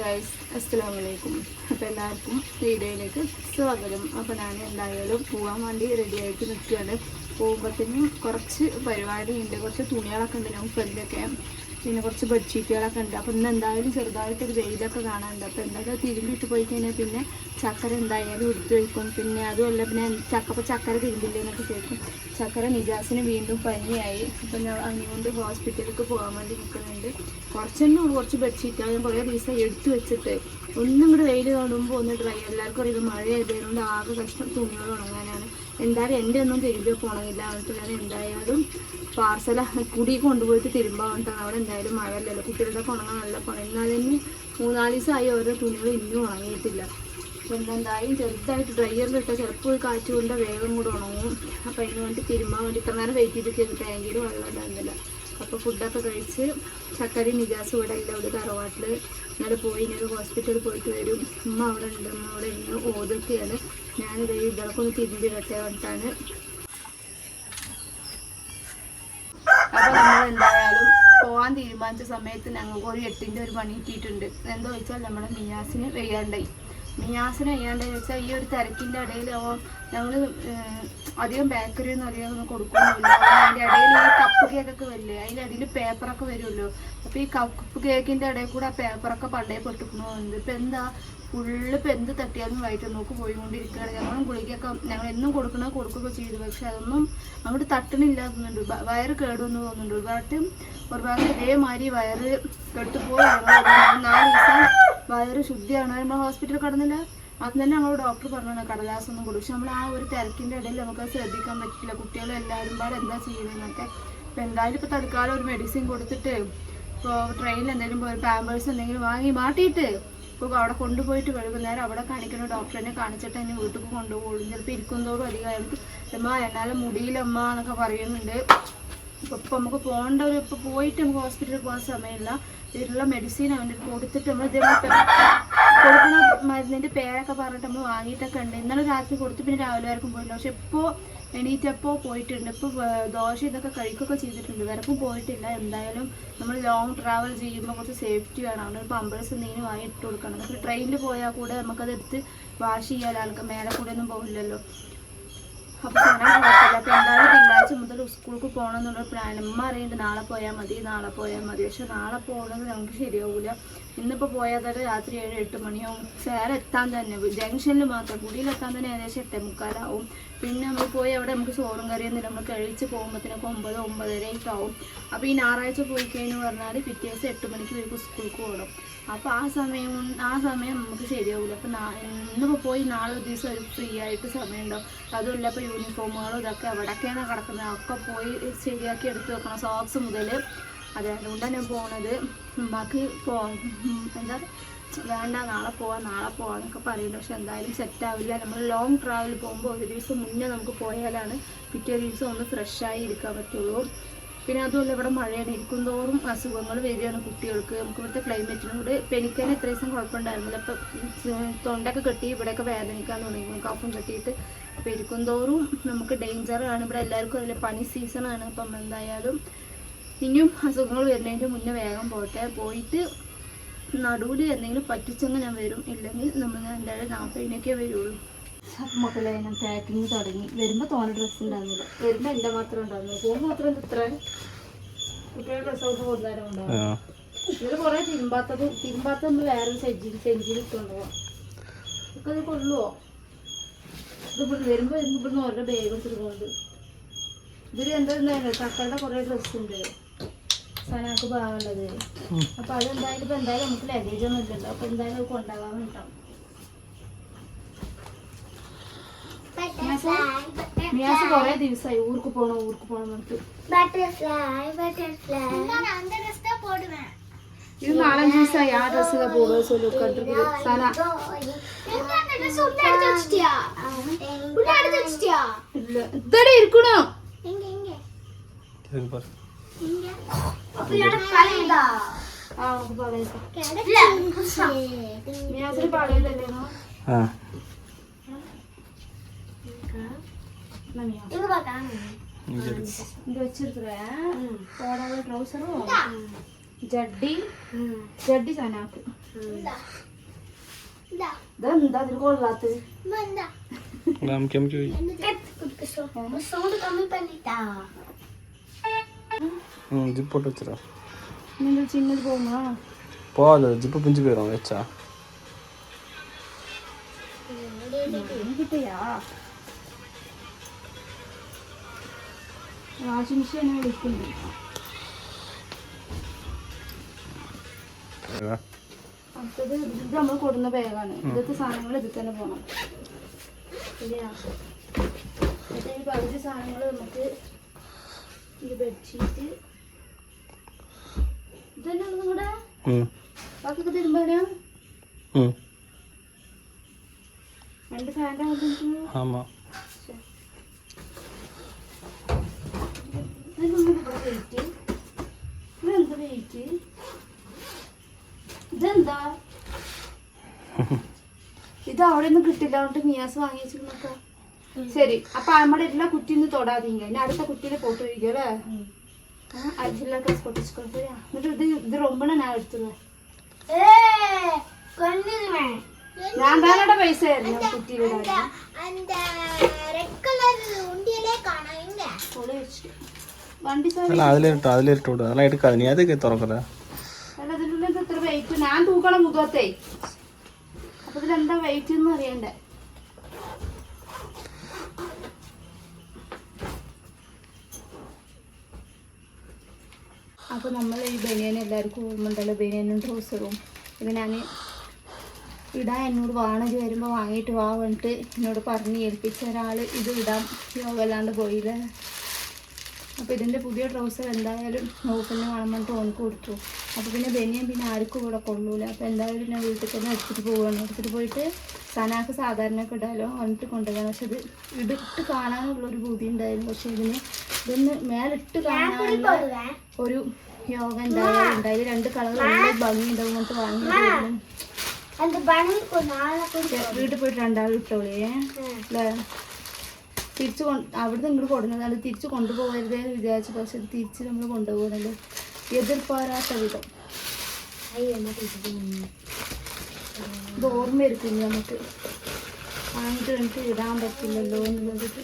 Guys അസ്സലാമു വലൈക്കും അപ്പോൾ എല്ലാവർക്കും വീഡിയോയിലേക്ക് സ്വാഗതം. അപ്പോൾ ഞാൻ എന്തായാലും പോകാൻ വേണ്ടി റെഡി ആയിട്ട് നിൽക്കുകയാണ്. പോകുമ്പോഴത്തേനും കുറച്ച് പരിപാടിയുണ്ട്. കുറച്ച് തുണികളൊക്കെ ഉണ്ട്. ഞാൻ ഫ്രണ്ടിലൊക്കെ പിന്നെ കുറച്ച് ബെഡ്ഷീറ്റുകളൊക്കെ ഉണ്ട്. അപ്പോൾ ഇന്ന് എന്തായാലും ചെറുതായിട്ടൊരു വെയിലൊക്കെ കാണാനുണ്ട്. അപ്പോൾ എന്തായാലും തിരുമ്പിട്ട് പോയി കഴിഞ്ഞാൽ പിന്നെ ചക്കര എന്തായാലും എടുത്തു വയ്ക്കും പിന്നെ അതുമല്ല പിന്നെ ചക്കപ്പോൾ ചക്കര തിരുമ്പില്ലേ എന്നൊക്കെ ചോദിക്കും ചക്കര നിജാസിന് വീണ്ടും പനിയായി. അപ്പം ഞാൻ അതുകൊണ്ട് ഹോസ്പിറ്റലിലേക്ക് പോകാൻ വേണ്ടി നിൽക്കുന്നുണ്ട്. കുറച്ചെണ്ണം കുറച്ച് ബെഡ്ഷീറ്റ് ഞാൻ കുറേ ദിവസം എടുത്തു വെച്ചിട്ട്. ഒന്നും കൂടെ വെയിൽ കാണുമ്പോൾ ഒന്ന് ഡ്രൈ എല്ലാവർക്കും അറിയാം മഴ ആയതുകൊണ്ട് ആകെ കഷ്ടം തുണികൾ ഉണങ്ങാനാണ്. എന്തായാലും എന്റെ ഒന്നും തിരികെ പോകണമില്ല എന്നിട്ട് ഞാൻ എന്തായാലും പാർസല കുടി കൊണ്ടുപോയിട്ട് തിരുമ്പാൻ വേണ്ടിയിട്ടാണ് അവിടെ എന്തായാലും മഴ അല്ലല്ലോ കുട്ടികളുടെ ഉണങ്ങാൻ നല്ല പണം. എന്നാലും മൂന്നാൽ ദിവസമായി ഓരോ തുണികൾ ഇന്നും ഉണങ്ങിയിട്ടില്ല. അപ്പോൾ എന്തായാലും ചെറുതായിട്ട് ഇട്ടാൽ ചിലപ്പോൾ ഒരു കാറ്റ് കൊണ്ട് വേഗം കൂടെ ഉണങ്ങും. അപ്പോൾ അതിന് വേണ്ടി തിരുമ്പാൻ വേണ്ടി ഇത്ര നേരം വെയിറ്റ് ചെയ്തിട്ട് ടാങ്കിൽ വെള്ളം ഉണ്ടാകുന്നില്ല അപ്പോൾ ഫുഡൊക്കെ കഴിച്ച് ചക്കരി നിജാസ് ഇവിടെ ഇല്ല ഇവിടെ തറവാട്ടിൽ ഇന്നലെ പോയി ഇന്നലെ ഹോസ്പിറ്റലിൽ പോയിട്ട് വരും. ഉമ്മ അവിടെ ഉണ്ട് ഉമ്മ അവിടെ ഇന്ന് ഓതൊക്കെയാണ്. ഞാനിത് ഇതൊക്കെ ഒന്ന് തിരിഞ്ഞ് കെട്ടേ വേണ്ടിയിട്ടാണ് അപ്പോൾ നമ്മൾ എന്തായാലും പോകാൻ തീരുമാനിച്ച സമയത്ത് ഞങ്ങൾക്ക് ഒരു എട്ടിന്റെ ഒരു പണി കിട്ടിയിട്ടുണ്ട്. എന്താ വെച്ചാൽ നമ്മുടെ മിയാസിന് വെയ്യാണ്ടായി. മിയാസിന് ചെയ്യാണ്ടെന്ന് വെച്ചാൽ ഈ ഒരു തിരക്കിന്റെ ഇടയിൽ ഞങ്ങൾ അധികം ബേക്കറി ഒന്നും അധികം ഒന്നും കൊടുക്കുന്നില്ല. അതിന്റെ ഇടയിൽ ഈ കപ്പ് കേക്കൊക്കെ വരില്ലേ അതിന്റെ അതിൽ പേപ്പറൊക്കെ വരുമല്ലോ. അപ്പോൾ ഈ കപ്പ് കേക്കിന്റെ ഇടയിൽ കൂടെ ആ പേപ്പറൊക്കെ പണ്ടേ പൊട്ടിക്കണമെന്നുണ്ട് ഇപ്പം എന്താ ഫുള്ള് ഇപ്പം എന്ത് തട്ടിയാലും വയറ്റ് നോക്ക് പോയിക്കൊണ്ടിരിക്കുകയാണ്. ഞങ്ങളും ഗുളികയൊക്കെ ഞങ്ങൾ എന്നും കൊടുക്കണത് കൊടുക്കുകയൊക്കെ ചെയ്തു. പക്ഷെ അതൊന്നും അങ്ങോട്ട് തട്ടണില്ല തോന്നുന്നുണ്ട്. വയറ് കേടുവെന്ന് തോന്നുന്നുണ്ട്. ഒരുപാട് ഒരുപാട് ഇതേമാതിരി വയറ് കെട്ടുപോയി നാല് ദിവസം വയറ് ശുദ്ധിയാണ്. നമ്മൾ ഹോസ്പിറ്റലിൽ കടന്നില്ല. അത് തന്നെ നമ്മൾ ഡോക്ടർ പറഞ്ഞു കടലാസൊന്നും കൊടുക്കും. പക്ഷെ നമ്മൾ ആ ഒരു തിരക്കിന്റെ ഇടയിൽ നമുക്ക് ശ്രദ്ധിക്കാൻ പറ്റില്ല കുട്ടികളും എല്ലാവരും പാടെ എന്താ ചെയ്യുന്നതെന്നൊക്കെ ഇപ്പം എന്തായാലും ഇപ്പോൾ തൽക്കാലം ഒരു മെഡിസിൻ കൊടുത്തിട്ട് ഇപ്പോൾ ട്രെയിനിൽ എന്തെങ്കിലും ഒരു പാമ്പേഴ്സ് എന്തെങ്കിലും വാങ്ങി മാട്ടിയിട്ട് ഇപ്പോൾ അവിടെ കൊണ്ടുപോയിട്ട് വൈകുന്നേരം അവിടെ കാണിക്കുന്ന ഡോക്ടറിനെ കാണിച്ചിട്ട് എന്നെ വീട്ടിൽ കൊണ്ടുപോകും. ചിലപ്പോൾ ഇരിക്കുന്നതോടും അധികമായിട്ട് അമ്മ എന്നാലും മുടിയിലമ്മ എന്നൊക്കെ പറയുന്നുണ്ട്. ഇപ്പൊ നമുക്ക് പോകേണ്ട ഒരു ഇപ്പോൾ പോയിട്ട് നമുക്ക് ഹോസ്പിറ്റലിൽ പോകാൻ സമയമില്ല. ഇതിലുള്ള മെഡിസിൻ അവന്റെ കൊടുത്തിട്ട് നമ്മൾ ഇതേപോലെ കൊടുക്കുന്ന മരുന്നിന്റെ പേരൊക്കെ പറഞ്ഞിട്ട് നമ്മൾ വാങ്ങിയിട്ടൊക്കെ ഉണ്ട്. ഇന്നലെ രാത്രി കൊടുത്ത് പിന്നെ രാവിലെ വരക്കും പോയില്ല. പക്ഷെ ഇപ്പോൾ എണീറ്റപ്പോൾ പോയിട്ടുണ്ട്. ഇപ്പോൾ ദോശ ഇതൊക്കെ കഴിക്കുകയൊക്കെ ചെയ്തിട്ടുണ്ട്. വരക്കും പോയിട്ടില്ല. എന്തായാലും നമ്മൾ ലോങ് ട്രാവൽ ചെയ്യുമ്പോൾ കുറച്ച് സേഫ്റ്റി വേണം. അവിടെ പമ്പേഴ്സ് എന്തെങ്കിലും വാങ്ങി ഇട്ട് കൊടുക്കണം. ട്രെയിനിൽ പോയാൽ കൂടെ നമുക്കത് എടുത്ത് വാഷ് ചെയ്യാൻ ആൾക്ക് മേലെ കൂടെ ഒന്നും പോകില്ലല്ലോ അപ്പൊ അപ്പൊ എന്തായാലും തിങ്കളാഴ്ച മുതൽ സ്കൂൾക്ക് പോകണം എന്നുള്ള പ്ലാൻ അമ്മ അറിയുന്നുണ്ട് നാളെ പോയാൽ മതി നാളെ പോയാൽ മതി. പക്ഷെ നാളെ പോകുന്നത് നമുക്ക് ശരിയാവൂല. ഇന്നിപ്പോ പോയാൽ തന്നെ രാത്രി ഏഴ് എട്ട് മണിയാവും. ചേരെ എത്താൻ തന്നെ ജംഗ്ഷനിൽ മാത്രം. കുടിയിലെത്താൻ തന്നെ ഏകദേശം എട്ടേ മുക്കാലാവും. പിന്നെ നമ്മൾ പോയി അവിടെ നമുക്ക് ചോറും കറിയൊന്നും നമ്മൾ കഴിച്ച് പോകുമ്പോഴത്തേനൊക്കെ ഒമ്പത് ഒമ്പതരയൊക്കെ ആവും. അപ്പോൾ ഈ ഞായറാഴ്ച പോയി കഴിഞ്ഞു പറഞ്ഞാൽ പിറ്റേ ദിവസം എട്ട് മണിക്ക് വരും സ്കൂൾക്ക് പോകണം. അപ്പോൾ ആ സമയം ആ സമയം നമുക്ക് ശരിയാവില്ല അപ്പോൾ ഇന്നിപ്പോൾ പോയി നാളെ ഒരു ദിവസം ഒരു ഫ്രീ ആയിട്ട് സമയം ഉണ്ടാവും അതുമല്ല ഇപ്പോൾ യൂണിഫോമുകളും ഇതൊക്കെ എവിടെയൊക്കെയാണ് കിടക്കുന്നത് ഒക്കെ പോയി ശരിയാക്കി എടുത്തു വെക്കണം. സോക്സ് മുതൽ അത് അതുകൊണ്ടാണ് പോണത്. ബാക്കി പോ എന്താ? വേണ്ട നാളെ പോവാം നാളെ പോവാന്നൊക്കെ പറയുന്നുണ്ട് പക്ഷെ എന്തായാലും സെറ്റ് ആവില്ല. നമ്മൾ ലോങ് ട്രാവൽ പോകുമ്പോൾ ഒരു ദിവസം മുന്നേ നമുക്ക് പോയാലാണ് പിറ്റേ ദിവസം ഒന്ന് ഫ്രഷായി ഇരിക്കാൻ പറ്റുള്ളൂ. പിന്നെ അതുമല്ല ഇവിടെ മഴയാണ്. ഇരിക്കും തോറും അസുഖങ്ങൾ വരികയാണ് കുട്ടികൾക്ക്. നമുക്ക് ഇവിടുത്തെ ക്ലൈമറ്റിനും കൂടെ പെനിക്കാൻ ഇത്ര ദിവസം കുഴപ്പമുണ്ടായിരുന്നില്ല. ഇപ്പം തൊണ്ടൊക്കെ കെട്ടി ഇവിടെയൊക്കെ വേദനിക്കാൻ തുടങ്ങി. കഫം കെട്ടിയിട്ട്. അപ്പോൾ ഇരിക്കും തോറും നമുക്ക് ഡേഞ്ചറാണ് ഇവിടെ എല്ലാവർക്കും അതിൽ പണി സീസണാണ് അപ്പം എന്തായാലും ഇനിയും അസുഖങ്ങൾ വരുന്നതിന്റെ മുന്നേ വേഗം പോട്ടെ. പോയിട്ട് നടുവിൽ എന്തെങ്കിലും പറ്റിച്ചെങ്കിൽ ഞാൻ വരും. ഇല്ലെങ്കിൽ നമ്മൾ എന്തായാലും നാൽപ്പതിനൊക്കെ വരുള്ളൂ. മക്കളെ ഞാൻ പാക്കിങ് തുടങ്ങി. വരുമ്പോൾ തോന്നെ ഡ്രസ്സ് ഉണ്ടായിരുന്നില്ല. വരുമ്പോൾ എന്റെ മാത്രം ഉണ്ടായിരുന്നു. പോകുമ്പോൾ മാത്രം ഇത് ഇത്ര? കുട്ടികളുടെ ഡ്രസ്സ് ഔട്ട് കൊണ്ടുവരാൻ ഉണ്ടാവും ഇതിൽ കുറേ തിരുമ്പാത്തത് തിരുമ്പാത്ത നമ്മൾ വേറെ സെഞ്ചിയിൽ ഇട്ടുകൊണ്ട് പോവാം. ഒക്കെ ഇത് കൊള്ളുവോ? ഇത് ഇവിടെ വരുമ്പോൾ ഇവിടുന്ന് ഓരോ ബാഗ് എടുത്തിട്ടുണ്ട് ഇതിൽ എന്താ തക്കളുടെ കുറേ ഡ്രസ്സ് ഉണ്ട്. സനാക്ക് ഭാഗമുള്ളത് അപ്പൊ അതെന്തായാലും ഇപ്പൊ എന്തായാലും നമുക്ക് ലഗേജ് ഒന്നും ഇല്ലല്ലോ. അപ്പൊ എന്തായാലും അത് मी असं बघाय दिवसाई ऊरकु போணும் ऊरकु போணும் ಅಂತ ಬಟರ್ಫ್ಲೈ ಬಟರ್ಫ್ಲೈ ನಾನು அந்த ட்ரெஸ் தான் போடுவேன் இது நாலஞ்சு நிமிஷம் யார் ட்ரெஸ் தான் போடுவோம் சொல்லி உட்காந்துருக்கு சாரா அந்த ட்ரெஸ் உள்ள எடுத்து வச்சிட்டியா உள்ள எடுத்து வச்சிட்டியா இல்ல இதடி இருக்கணும் எங்க எங்க இது பாரு எங்க அப்ப யார பழையதா ஆ பழையதா இல்ல மியாசரி பழையதா இல்லனா ஆ இங்கே வச்சிருக்கிறேன் புடவை ட்ரௌசரும் ஜட்டி ஜட்டி சானாக்கு Dan da din gol latte. Manda. Nam kem kyo. Kat kutko so. Sound kami panita. ம் ஜிப்பு பிஞ்சு போயிடும் வச்சா கிட்டயா വാഷിംഗ് മെഷീൻ എന്നെ വിളിക്കുന്നുണ്ട് അടുത്തത് ഇത് നമ്മൾ കൊടുന്ന ബാഗാണ്. ഇതൊക്കെ സാധനങ്ങൾ ഇതിൽ തന്നെ പോകണം എന്നിട്ട് ഈ പകുതി സാധനങ്ങൾ നമുക്ക് ഈ ബെഡ്ഷീറ്റ് ഇതന്നെ നിങ്ങളുടെ ബാക്കിയൊക്കെ തരുമ്പോ രണ്ട് ഫാന്റെ ആകുമ്പോൾ ഇതെന്താ ഇത് അവിടെ നിന്ന് കിട്ടില്ല. അതുകൊണ്ട് മിയാസ് വാങ്ങിച്ചിരുന്നൊക്കെ ശരി. അപ്പൊ നമ്മുടെ എല്ലാ കുറ്റിന്ന് തൊടാതീങ്ക ഇനി അടുത്ത കുട്ടിയിൽ പോട്ട് ഒഴിക്കല്ലേ അല്ലേ? എന്നിട്ട് ഇത് ഇത് റൊമ്പണ ഞാൻ എടുത്തത്. ഞാൻ താനോടെ പൈസ ആയിരുന്നു കുറ്റിയിലിടാൻ അല്ല അതിലിട്ടോ അതിലിട്ടോ അല്ല എടുക്കാതെ നീ അതൊക്കെ തുറക്കല ഞാൻ തൂക്കണം മുഖത്തെ. അപ്പൊ ഇതിലെന്താ വെയിറ്റ് എന്ന് അപ്പോൾ നമ്മൾ ഈ ബനിയനെ എല്ലാവർക്കും ഓർമ്മയുണ്ടല്ലോ ബനിയനും ട്രൗസറും. ഇത് ഞാൻ ഇടാൻ എന്നോട് വാണജ് വരുമ്പോൾ വാങ്ങിയിട്ട് വാ പറഞ്ഞിട്ട് എന്നോട് പറഞ്ഞ് ഏൽപ്പിച്ച ഒരാൾ ഇത് ഇടാം യോഗ അല്ലാണ്ട് അപ്പോൾ ഇതിന്റെ പുതിയ ട്രൗസർ എന്തായാലും നോക്കുന്ന കാണുമ്പോൾ ഓൺക്ക് കൊടുത്തു. അപ്പോൾ പിന്നെ ബനിയൻ പിന്നെ ആർക്കും ഇവിടെ കൊള്ളൂല. അപ്പോൾ എന്തായാലും ഞാൻ വീട്ടിൽ തന്നെ എടുത്തിട്ട് പോവുകയാണ് എടുത്തിട്ട് പോയിട്ട് സനാക്ക് സാധാരണയൊക്കെ ഇടാലോ വന്നിട്ട് കൊണ്ടുപോകാൻ പക്ഷെ ഇത് ഇടിട്ട് കാണാനുള്ള ഒരു ബുദ്ധി ഉണ്ടായിരുന്നു. പക്ഷേ ഇതിന് ഇതൊന്ന് മേലിട്ട് കാണാനുള്ള ഒരു യോഗ എന്തായാലും ഉണ്ടായി രണ്ട് കളർ നല്ല ഭംഗി ഉണ്ടാവും എന്നിട്ട് വാങ്ങിയിട്ടു വീട്ടിൽ പോയിട്ട് രണ്ടാളും ഇട്ടോളിയേ. അല്ലേ തിരിച്ചു കൊണ്ട് അവിടുന്ന് ഇങ്ങോട്ട് കൊടുക്കുന്നത് അത് തിരിച്ചു കൊണ്ടുപോകരുത് എന്ന് വിചാരിച്ചു. പക്ഷെ തിരിച്ച് നമ്മൾ കൊണ്ടുപോകുന്നുണ്ട്. എതിർപ്പാരാത്ത വിധം. ഇത് ഓർമ്മയായിരിക്കും നമുക്ക്? വാങ്ങിയിട്ട് എനിക്ക് ഇടാൻ പറ്റില്ലല്ലോ എന്നുള്ളതിട്ട്